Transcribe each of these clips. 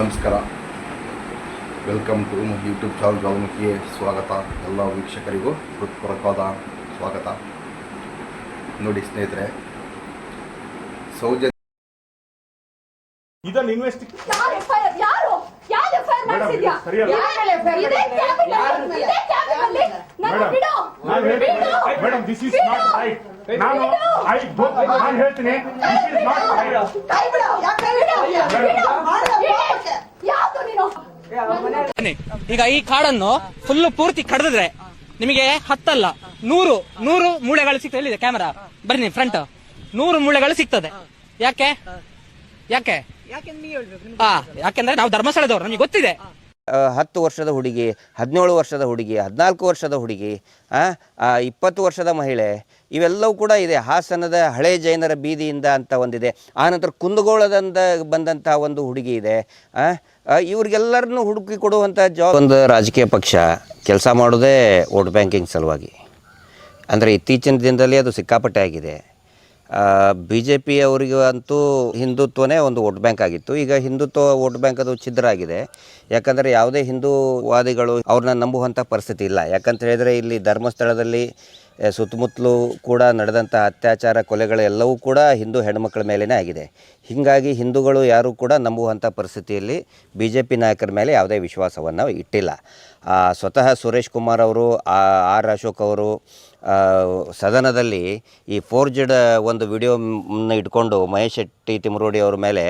ನಮಸ್ಕಾರ. Welcome to YouTube channel ಜ್ವಾಲಾಮುಖಿಗೆ ಸ್ವಾಗತ ಎಲ್ಲ ವೀಕ್ಷಕರಿಗೂ ಹೃತ್ಪೂರ್ವಕವಾದ ಸ್ವಾಗತ ನೋಡಿ ಸ್ನೇಹಿತರೆ ಸೌಜನ್ಯ ಇದನ್ನ ಇನ್ವೆಸ್ಟ್ ಯಾರು ಯಾರು? ಯಾರು FIR ಮೇಡಮ್, ಮಾಡ್ಸಿದ್ಯಾ? ಯಾರು? ಇದೇ ಕ್ಯಾಬಿನ್ ಅಲ್ಲಿ- ಇದೇ ಕ್ಯಾಬಿನ್ ಅಲ್ಲಿ ನನ್ನ ಮೇಡಮ್, ಬಿಡು. ನಾನು ಬಿಡು. Madam this is not right ನಾನು ಬಿಡು. ಐ ನಾನು ಹೇಳ್ತೀನಿ. ದಿಸ್ ಇಸ್ ನಾಟ್ ರೈಟ್ ಕೈ ಬಿಡು. ಬಿಡು. ಮೇಡಮ್. ಬಿಡು. ಯಾವ್ದು ನೀನು ಬನ್ನಿ. ಈಗ ಈ ಕಾಡನ್ನು ಫುಲ್ ಪೂರ್ತಿ ಕಡ್ದಿದ್ರೆ ನಿಮಗೆ ಹತ್ತಲ್ಲ ನೂರು ನೂರು ಮೂಳೆಗಳು ಸಿಗ್ತದೆ. ಎಲ್ಲಿದೆ ಕ್ಯಾಮರಾ ಬನ್ನಿ ಫ್ರಂಟ್ ನೂರು ಮೂಳೆಗಳು ಸಿಗ್ತದೆ. ಯಾಕೆ? ಯಾಕೆ? ಹಾ ಯಾಕೆಂದ್ರೆ ನಾವು ಧರ್ಮಸ್ಥಳದವ್ರು ನಮಗೆ ಗೊತ್ತಿದೆ. ಹತ್ತು ವರ್ಷದ ಹುಡುಗಿ, ಹದಿನೇಳು ವರ್ಷದ ಹುಡುಗಿ, ಹದಿನಾಲ್ಕು ವರ್ಷದ ಹುಡುಗಿ ಇಪ್ಪತ್ತು ವರ್ಷದ ಮಹಿಳೆ, ಇವೆಲ್ಲವೂ ಕೂಡ ಇದೆ. ಹಾಸನದ ಹಳೆ ಜೈನರ ಬೀದಿಯಿಂದ ಅಂತ ಒಂದಿದೆ. ಆನಂತರ ಕುಂದಗೋಳದಿಂದ ಬಂದಂಥ ಒಂದು ಹುಡುಗಿ ಇದೆ. ಇವ್ರಿಗೆಲ್ಲರನ್ನು ಹುಡುಕಿ ಕೊಡುವಂಥ ಜಾಬ್ ಒಂದು ರಾಜಕೀಯ ಪಕ್ಷ ಕೆಲಸ ಮಾಡೋದೇ ವೋಟ್ ಬ್ಯಾಂಕಿಂಗ್ ಸಲುವಾಗಿ. ಅಂದರೆ ಇತ್ತೀಚಿನ ದಿನದಲ್ಲಿ ಅದು ಸಿಕ್ಕಾಪಟ್ಟೆ ಆಗಿದೆ. ಬಿ ಜೆ ಪಿ ಅವರಿಗೂ ಅಂತೂ ಹಿಂದುತ್ವನೇ ಒಂದು ವೋಟ್ ಬ್ಯಾಂಕ್ ಆಗಿತ್ತು. ಈಗ ಹಿಂದುತ್ವ ವೋಟ್ ಬ್ಯಾಂಕ್ ಅದು ಛಿದ್ರ ಆಗಿದೆ. ಯಾಕಂದರೆ ಯಾವುದೇ ಹಿಂದೂವಾದಿಗಳು ಅವ್ರನ್ನ ನಂಬುವಂಥ ಪರಿಸ್ಥಿತಿ ಇಲ್ಲ. ಯಾಕಂತ ಹೇಳಿದರೆ ಇಲ್ಲಿ ಧರ್ಮಸ್ಥಳದಲ್ಲಿ ಸುತ್ತಮುತ್ತಲೂ ಕೂಡ ನಡೆದಂಥ ಅತ್ಯಾಚಾರ ಕೊಲೆಗಳು ಎಲ್ಲವೂ ಕೂಡ ಹಿಂದೂ ಹೆಣ್ಮಕ್ಳ ಮೇಲೇ ಆಗಿದೆ. ಹೀಗಾಗಿ ಹಿಂದೂಗಳು ಯಾರೂ ಕೂಡ ನಂಬುವಂಥ ಪರಿಸ್ಥಿತಿಯಲ್ಲಿ ಬಿ ಜೆ ಪಿ ನಾಯಕರ ಮೇಲೆ ಯಾವುದೇ ವಿಶ್ವಾಸವನ್ನು ಇಟ್ಟಿಲ್ಲ. ಸ್ವತಃ ಸುರೇಶ್ ಕುಮಾರ್ ಅವರು ಆರ್ ಅಶೋಕ್ ಅವರು ಸದನದಲ್ಲಿ ಈ ಫೋರ್ಜಡ್ ಒಂದು ವಿಡಿಯೋ ಇಟ್ಕೊಂಡು ಮಹೇಶ್ ಶೆಟ್ಟಿ ತಿಮರೋಡಿ ಅವರ ಮೇಲೆ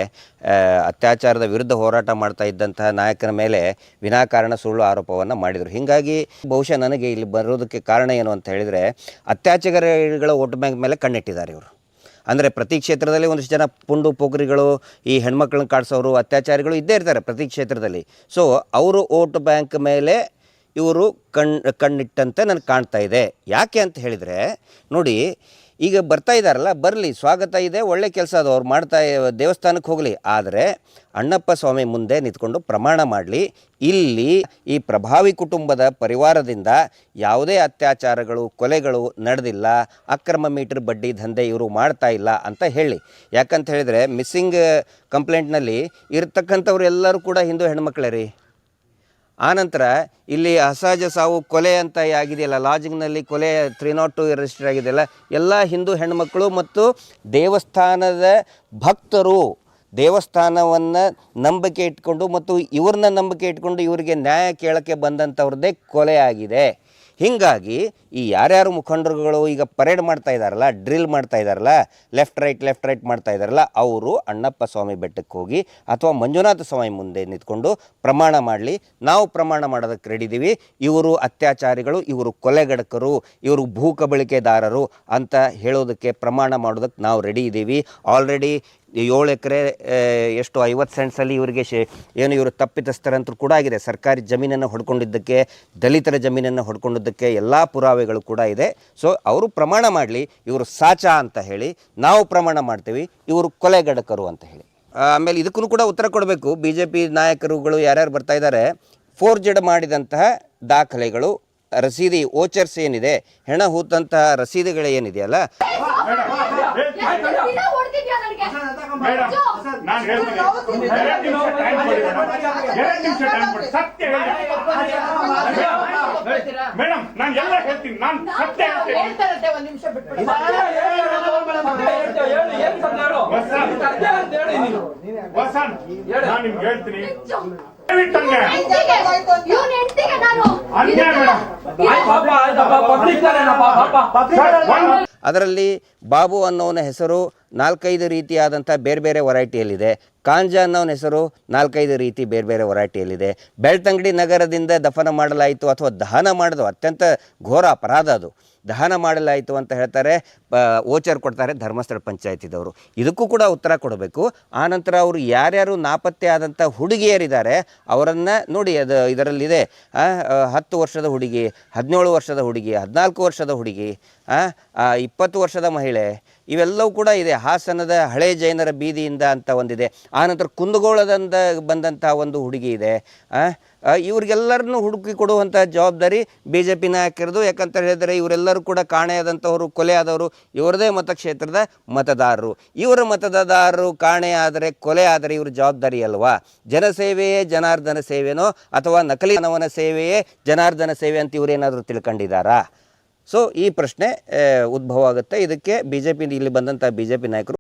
ಅತ್ಯಾಚಾರದ ವಿರುದ್ಧ ಹೋರಾಟ ಮಾಡ್ತಾ ಇದ್ದಂತಹ ನಾಯಕನ ಮೇಲೆ ವಿನಾಕಾರಣ ಸುಳ್ಳು ಆರೋಪವನ್ನು ಮಾಡಿದರು. ಹೀಗಾಗಿ ಬಹುಶಃ ನನಗೆ ಇಲ್ಲಿ ಬರೋದಕ್ಕೆ ಕಾರಣ ಏನು ಅಂತ ಹೇಳಿದರೆ, ಅತ್ಯಾಚಾರಗಳ ಓಟ್ ಬ್ಯಾಂಕ್ ಮೇಲೆ ಕಣ್ಣಿಟ್ಟಿದ್ದಾರೆ ಇವರು. ಅಂದರೆ ಪ್ರತಿ ಕ್ಷೇತ್ರದಲ್ಲಿ ಒಂದಿಷ್ಟು ಜನ ಪುಂಡು ಪೋಖ್ರಿಗಳು, ಈ ಹೆಣ್ಮಕ್ಳನ್ನ ಕಾಡಿಸೋರು, ಅತ್ಯಾಚಾರಿಗಳು ಇದ್ದೇ ಇರ್ತಾರೆ ಪ್ರತಿ ಕ್ಷೇತ್ರದಲ್ಲಿ. ಸೊ ಅವರು ಓಟ್ ಬ್ಯಾಂಕ್ ಮೇಲೆ ಇವರು ಕಣ್, ಕಣ್ಣಿಟ್ಟಂತೆ ನನಗೆ ಕಾಣ್ತಾ ಇದೆ. ಯಾಕೆ ಅಂತ ಹೇಳಿದರೆ, ನೋಡಿ, ಈಗ ಬರ್ತಾ ಇದ್ದಾರಲ್ಲ ಬರಲಿ, ಸ್ವಾಗತ ಇದೆ, ಒಳ್ಳೆ ಕೆಲಸ ಅದು, ಅವ್ರು ಮಾಡ್ತಾ ದೇವಸ್ಥಾನಕ್ಕೆ ಹೋಗಲಿ. ಆದರೆ, ಅಣ್ಣಪ್ಪ ಸ್ವಾಮಿ ಮುಂದೆ ನಿಂತ್ಕೊಂಡು ಪ್ರಮಾಣ ಮಾಡಲಿ. ಇಲ್ಲಿ ಈ ಪ್ರಭಾವಿ ಕುಟುಂಬದ ಪರಿವಾರದಿಂದ ಯಾವುದೇ ಅತ್ಯಾಚಾರಗಳು, ಕೊಲೆಗಳು ನಡೆದಿಲ್ಲ, ಅಕ್ರಮ ಮೀಟರ್ ಬಡ್ಡಿ ದಂಧೆ ಇವರು ಮಾಡ್ತಾ ಇಲ್ಲ ಅಂತ ಹೇಳಿ. ಯಾಕಂತ ಹೇಳಿದರೆ, ಮಿಸ್ಸಿಂಗ್ ಕಂಪ್ಲೇಂಟ್ನಲ್ಲಿ ಇರ್ತಕ್ಕಂಥವ್ರು ಎಲ್ಲರೂ ಕೂಡ ಹಿಂದೂ ಹೆಣ್ಮಕ್ಳೇ ರೀ. ಆನಂತರ ಇಲ್ಲಿ ಅಸಹಜ ಸಾವು ಕೊಲೆ ಅಂತ ಆಗಿದೆಯಲ್ಲ ಲಾಜಿಂಗ್ನಲ್ಲಿ ಕೊಲೆ ತ್ರೀ ನಾಟ್ ಟು ರಿಜಿಸ್ಟರ್ ಆಗಿದೆಯಲ್ಲ ಎಲ್ಲ ಹಿಂದೂ ಹೆಣ್ಮಕ್ಕಳು ಮತ್ತು ದೇವಸ್ಥಾನದ ಭಕ್ತರು ದೇವಸ್ಥಾನವನ್ನು ನಂಬಿಕೆ ಇಟ್ಕೊಂಡು ಮತ್ತು ಇವ್ರನ್ನ ನಂಬಿಕೆ ಇಟ್ಕೊಂಡು ಇವರಿಗೆ ನ್ಯಾಯ ಕೇಳೋಕ್ಕೆ ಬಂದಂಥವ್ರದ್ದೇ ಕೊಲೆ ಆಗಿದೆ. ಹೀಗಾಗಿ ಈ ಯಾರ್ಯಾರು ಮುಖಂಡರುಗಳು ಈಗ ಪರೇಡ್ ಮಾಡ್ತಾ ಇದ್ದಾರಲ್ಲ ಡ್ರಿಲ್ ಮಾಡ್ತಾ ಇದ್ದಾರಲ್ಲ ಲೆಫ್ಟ್ ರೈಟ್ ಲೆಫ್ಟ್ ರೈಟ್ ಮಾಡ್ತಾ ಇದ್ದಾರಲ್ಲ ಅವರು ಅಣ್ಣಪ್ಪ ಸ್ವಾಮಿ ಬೆಟ್ಟಕ್ಕೆ ಹೋಗಿ ಅಥವಾ ಮಂಜುನಾಥ ಸ್ವಾಮಿ ಮುಂದೆ ನಿಂತ್ಕೊಂಡು ಪ್ರಮಾಣ ಮಾಡಲಿ. ನಾವು ಪ್ರಮಾಣ ಮಾಡೋದಕ್ಕೆ ರೆಡಿ ಇದ್ದೀವಿ ಇವರು ಅತ್ಯಾಚಾರಿಗಳು, ಇವರು ಕೊಲೆಗಡಕರು ಇವರು ಭೂ ಕಬಳಿಕೆದಾರರು ಅಂತ ಹೇಳೋದಕ್ಕೆ ಪ್ರಮಾಣ ಮಾಡೋದಕ್ಕೆ ನಾವು ರೆಡಿ ಇದ್ದೀವಿ ಆಲ್ರೆಡಿ ಏಳು ಎಕರೆ ಎಷ್ಟು ಐವತ್ತು ಸೆಂಟ್ಸಲ್ಲಿ ಇವರಿಗೆ ಶೇ ಏನು ಇವರು ತಪ್ಪಿತಸ್ಥರಂತೂ ಕೂಡ ಆಗಿದೆ ಸರ್ಕಾರಿ ಜಮೀನನ್ನು ಹೊಡ್ಕೊಂಡಿದ್ದಕ್ಕೆ ದಲಿತರ ಜಮೀನನ್ನು ಹೊಡ್ಕೊಂಡಿದ್ದಕ್ಕೆ ಎಲ್ಲ ಪುರಾವೆಗಳು ಕೂಡ ಇದೆ ಸೊ ಅವರು ಪ್ರಮಾಣ ಮಾಡಲಿ ಇವರು ಸಾಚ ಅಂತ ಹೇಳಿ ನಾವು ಪ್ರಮಾಣ ಮಾಡ್ತೀವಿ ಇವರು ಕೊಲೆಗಡಕರು ಅಂತ ಹೇಳಿ ಆಮೇಲೆ ಇದಕ್ಕೂ ಕೂಡ ಉತ್ತರ ಕೊಡಬೇಕು ಬಿ ಜೆ ಪಿ ನಾಯಕರುಗಳು ಯಾರ್ಯಾರು ಬರ್ತಾ ಇದ್ದಾರೆ ಫೋರ್ಜಡ್ ಮಾಡಿದಂತಹ ದಾಖಲೆಗಳು ರಸೀದಿ ಓಚರ್ಸ್ ಏನಿದೆ ಹೆಣ ಹೂತಂತಹ ರಸೀದಿಗಳು ಏನಿದೆಯಲ್ಲ ನಾನು ಹೇಳ್ತೀನಿ ಎರಡು ನಿಮಿಷ ಟೈಮ್ ಕೊಡಿ ಎರಡು ನಿಮಿಷ ಟೈಮ್ ಕೊಡಿ ಮೇಡಮ್ ನಾನು ಎಲ್ಲ ಹೇಳ್ತೀನಿ ನಾನು ಸತ್ಯ ಹೇಳ್ತೀನಿ ಒಂದ್ ನಿಮಿಷ ಬಿಟ್ಬಿಡಿ ವಸಂತ್ ನಾನು ನಿಮ್ಗೆ ಹೇಳ್ತೀನಿ ಅನ್ಯಾಯ ಮೇಡಮ್ ಒಂದು ಅದರಲ್ಲಿ ಬಾಬು ಅನ್ನೋನ ಹೆಸರು ನಾಲ್ಕೈದು ರೀತಿಯಾದಂಥ ಬೇರೆ ಬೇರೆ ವೆರೈಟಿಯಲ್ಲಿದೆ. ಕಾಂಜ ಅನ್ನೋನ ಹೆಸರು ನಾಲ್ಕೈದು ರೀತಿ ಬೇರೆ ಬೇರೆ ವೆರೈಟಿಯಲ್ಲಿದೆ. ಬೆಳ್ತಂಗಡಿ ನಗರದಿಂದ ದಫನ ಮಾಡಲಾಯಿತು ಅಥವಾ ದಹನ ಮಾಡೋದು ಅತ್ಯಂತ ಘೋರ ಅಪರಾಧ ಅದು. ದಹನ ಮಾಡಲಾಯಿತು ಅಂತ ಹೇಳ್ತಾರೆ ಓಚರ್ ಕೊಡ್ತಾರೆ ಧರ್ಮಸ್ಥಳ ಪಂಚಾಯತಿದವರು. ಇದಕ್ಕೂ ಕೂಡ ಉತ್ತರ ಕೊಡಬೇಕು. ಆನಂತರ ಅವರು ಯಾರ್ಯಾರು ನಾಪತ್ತೆ ಆದಂಥ ಹುಡುಗಿಯರಿದ್ದಾರೆ, ಅವರನ್ನು ನೋಡಿ ಅದು ಇದರಲ್ಲಿದೆ ಹತ್ತು ವರ್ಷದ ಹುಡುಗಿ, ಹದಿನೇಳು ವರ್ಷದ ಹುಡುಗಿ, ಹದಿನಾಲ್ಕು ವರ್ಷದ ಹುಡುಗಿ ಇಪ್ಪತ್ತು ವರ್ಷದ ಮಹಿಳೆ ಇವೆಲ್ಲವೂ ಕೂಡ ಇದೆ. ಹಾಸನದ ಹಳೆ ಜೈನರ ಬೀದಿಯಿಂದ ಅಂತ ಒಂದಿದೆ. ಆನಂತರ ಕುಂದಗೋಳದಿಂದ ಬಂದಂಥ ಒಂದು ಹುಡುಗಿ ಇದೆ. ಇವ್ರಿಗೆಲ್ಲರನ್ನು ಹುಡುಕಿ ಕೊಡುವಂಥ ಜವಾಬ್ದಾರಿ ಬಿ ಜೆ ಪಿ ನಾಯಕರದು ಯಾಕಂತ ಹೇಳಿದರೆ ಇವರೆಲ್ಲರೂ ಕೂಡ ಕಾಣೆಯಾದಂಥವರು ಕೊಲೆ ಆದವರು ಇವರದೇ ಮತಕ್ಷೇತ್ರದ ಮತದಾರರು. ಇವರ ಮತದಾರರು ಕಾಣೆಯಾದರೆ ಕೊಲೆ ಆದರೆ ಇವ್ರ ಜವಾಬ್ದಾರಿ ಅಲ್ವಾ? ಜನಸೇವೆಯೇ ಜನಾರ್ದನ ಸೇವೆನೋ ಅಥವಾ ನಕಲಿ ಜನವನ ಸೇವೆಯೇ ಜನಾರ್ದನ ಸೇವೆ ಅಂತ ಇವರೇನಾದರೂ ತಿಳ್ಕೊಂಡಿದ್ದಾರಾ? ಸೊ ಈ ಪ್ರಶ್ನೆ ಉದ್ಭವ ಆಗುತ್ತೆ. ಇದಕ್ಕೆ ಬಿಜೆಪಿ ಇಲ್ಲಿ ಬಂದಂತ ಬಿಜೆಪಿ ನಾಯಕರು.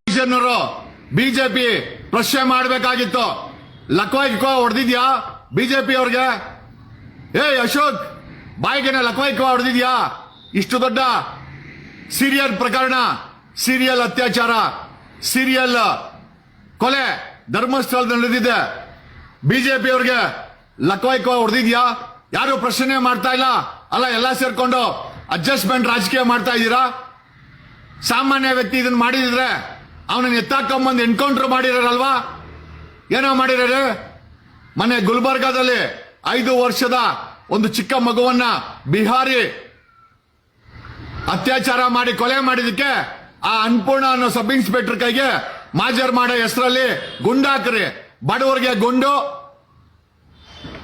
ಬಿಜೆಪಿ ಪ್ರಶ್ನೆ ಮಾಡಬೇಕಾಗಿತ್ತು. ಲಕ್ವಾಯ್ಕೋ ಹೊಡೆದಿದ್ಯಾ ಬಿಜೆಪಿ ಅವ್ರಿಗೆ? ಏ, ಅಶೋಕ್ ಬಾಯಿಗೆನ ಲಕ್ವಾಯ್ಕೋ ಹೊಡೆದಿದ್ಯಾ? ಇಷ್ಟು ದೊಡ್ಡ ಸೀರಿಯಲ್ ಪ್ರಕರಣ, ಸೀರಿಯಲ್ ಅತ್ಯಾಚಾರ, ಸೀರಿಯಲ್ ಕೊಲೆ ಧರ್ಮಸ್ಥಳದಲ್ಲಿ ನಡೆದಿದೆ. ಬಿಜೆಪಿ ಅವ್ರಿಗೆ ಲಕ್ವಾಯ್ಕೋ ಹೊಡೆದಿದ್ಯಾ? ಯಾರು ಪ್ರಶ್ನೆ ಮಾಡ್ತಾ ಇಲ್ಲ? ಅಲ್ಲ, ಎಲ್ಲ ಸೇರ್ಕೊಂಡು ಅಡ್ಜಸ್ಟ್ಮೆಂಟ್ ರಾಜಕೀಯ ಮಾಡ್ತಾ ಇದ್ದೀರಾ? ಸಾಮಾನ್ಯ ವ್ಯಕ್ತಿ ಇದನ್ನ ಮಾಡಿದ್ರೆ ಅವನನ್ನ ಎತ್ತಾಕೊಂಬಂದು ಎನ್ಕೌಂಟರ್ ಮಾಡಿರಲ್ವಾ ಏನೋ ಮಾಡಿರೋರು ಮೊನ್ನೆ ಗುಲ್ಬರ್ಗಾದಲ್ಲಿ ಐದು ವರ್ಷದ ಒಂದು ಚಿಕ್ಕ ಮಗುವನ್ನ ಬಿಹಾರಿ ಅತ್ಯಾಚಾರ ಮಾಡಿ ಕೊಲೆ ಮಾಡಿದಕ್ಕೆ ಆ ಅನ್ಪೂರ್ಣ ಅನ್ನೋ ಸಬ್ ಇನ್ಸ್ಪೆಕ್ಟರ್ ಕೈಗೆ ಮಾಜರ್ ಮಾಡೋ ಹೆಸರಲ್ಲಿ ಗುಂಡಾಕ್ರಿ ಬಡವರಿಗೆ ಗುಂಡು,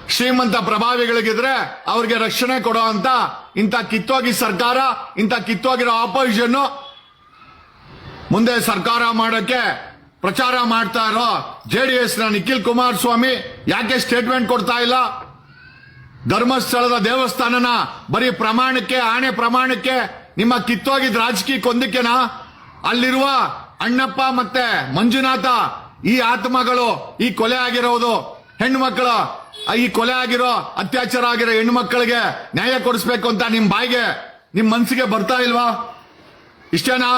ಶ್ರೀಮಂತ ಪ್ರಭಾವಿಗಳಿಗಿದ್ರೆ ಅವ್ರಿಗೆ ರಕ್ಷಣೆ ಕೊಡೋ ಅಂತ ಇಂಥ ಕಿತ್ತೋಗಿ ಸರ್ಕಾರ, ಇಂಥ ಕಿತ್ತೋಗಿರೋ ಆಪೋಸಿಷನ್ ಮುಂದೆ ಸರ್ಕಾರ ಮಾಡೋಕ್ಕೆ ಪ್ರಚಾರ ಮಾಡ್ತಾ ಇರೋ ಜೆಡಿಎಸ್ನ ನಿಖಿಲ್ ಕುಮಾರಸ್ವಾಮಿ ಯಾಕೆ ಸ್ಟೇಟ್ಮೆಂಟ್ ಕೊಡ್ತಾ ಇಲ್ಲ? ಧರ್ಮಸ್ಥಳದ ದೇವಸ್ಥಾನನ ಬರೀ ಪ್ರಮಾಣಕ್ಕೆ, ಆಣೆ ಪ್ರಮಾಣಕ್ಕೆ ನಿಮ್ಮ ಕಿತ್ತೋಗಿದ ರಾಜಕೀಯ ಕೊಂದಕ್ಕೆನಾ ಅಲ್ಲಿರುವ ಅಣ್ಣಪ್ಪ ಮತ್ತೆ ಮಂಜುನಾಥ ಈ ಆತ್ಮಗಳು ಈ ಕೊಲೆ ಆಗಿರೋದು. ಹೆಣ್ಣು ಮಕ್ಕಳು ಈ ಕೊಲೆ ಆಗಿರೋ ಅತ್ಯಾಚಾರ ಆಗಿರೋ ಹೆಣ್ಣು ಮಕ್ಕಳಿಗೆ ನ್ಯಾಯ ಕೊಡಿಸ್ಬೇಕು ಅಂತ ನಿಮ್ ಬಾಯಿಗೆ, ನಿಮ್ ಮನ್ಸಿಗೆ ಬರ್ತಾ ಇಲ್ವಾ? ಇಷ್ಟೇನಾ?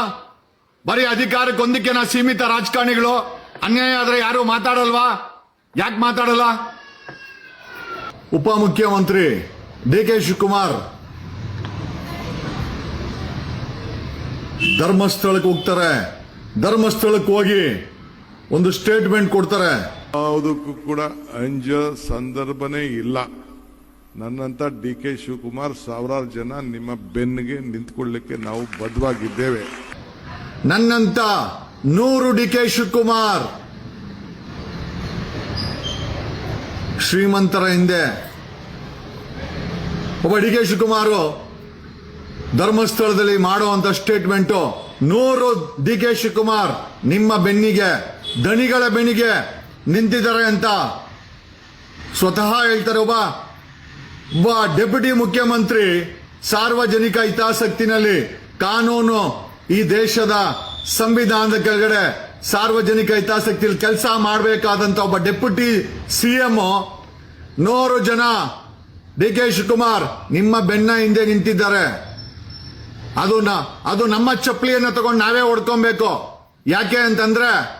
ಬರೀ ಅಧಿಕಾರಕ್ಕೆ ಒಂದಕ್ಕೆನಾ ಸೀಮಿತ ರಾಜಕಾರಣಿಗಳು, ಅನ್ಯಾಯ ಆದ್ರೆ ಯಾರು ಮಾತಾಡಲ್ವಾ? ಯಾಕೆ ಮಾತಾಡಲ್ಲ? ಉಪಮುಖ್ಯಮಂತ್ರಿ ಡಿ ಕೆ ಶಿವಕುಮಾರ್ ಧರ್ಮಸ್ಥಳಕ್ಕೆ ಹೋಗ್ತಾರೆ. ಧರ್ಮಸ್ಥಳಕ್ಕೆ ಹೋಗಿ ಒಂದು ಸ್ಟೇಟ್ಮೆಂಟ್ ಕೊಡ್ತಾರೆ. ಯಾವುದಕ್ಕೂ ಕೂಡ ಅಂಜ ಸಂದರ್ಭನೇ ಇಲ್ಲ. ನನ್ನಂತ ಡಿ ಕೆ ಶಿವಕುಮಾರ್ ಸಾವಿರಾರು ಜನ ನಿಮ್ಮ ಬೆನ್ನಿಗೆ ನಿಂತ್ಕೊಳ್ಳಿಕ್ಕೆ ನಾವು ಬದ್ಧವಾಗಿದ್ದೇವೆ. ನನ್ನಂತ ನೂರು ಡಿ ಕೆ ಶಿವಕುಮಾರ್. ಶ್ರೀಮಂತರ ಹಿಂದೆ ಒಬ್ಬ ಡಿ ಕೆ ಶಿವಕುಮಾರ್ ಧರ್ಮಸ್ಥಳದಲ್ಲಿ ಮಾಡುವಂತ ಸ್ಟೇಟ್ಮೆಂಟು ನೂರು ಡಿ ಕೆ ಶಿವಕುಮಾರ್ ನಿಮ್ಮ ಬೆನ್ನಿಗೆ, ದಣಿಗಳ ಬೆನ್ನಿಗೆ ನಿಂತಿದ್ದಾರೆ ಅಂತ ಸ್ವತಃ ಹೇಳ್ತಾರೆ ಒಬ್ಬ ಒಬ್ಬ ಡೆಪ್ಯೂಟಿ ಮುಖ್ಯಮಂತ್ರಿ ಸಾರ್ವಜನಿಕ ಹಿತಾಸಕ್ತಿನಲ್ಲಿ ಕಾನೂನು ಈ ದೇಶದ ಸಂವಿಧಾನದ ಕೆಳಗಡೆ ಸಾರ್ವಜನಿಕ ಹಿತಾಸಕ್ತಿಯಲ್ಲಿ ಕೆಲಸ ಮಾಡಬೇಕಾದಂತ ಒಬ್ಬ ಡೆಪ್ಯೂಟಿ ಸಿಎಂ ನೂರು ಜನ ಡಿ ಕೆ ಶಿವಕುಮಾರ್ ನಿಮ್ಮ ಬೆನ್ನ ಹಿಂದೆ ನಿಂತಿದ್ದಾರೆ. ಅದು ಅದು ನಮ್ಮ ಚಪ್ಪಲಿಯನ್ನು ತಗೊಂಡು ನಾವೇ ಹೊಡ್ಕೊಬೇಕು. ಯಾಕೆ ಅಂತಂದ್ರೆ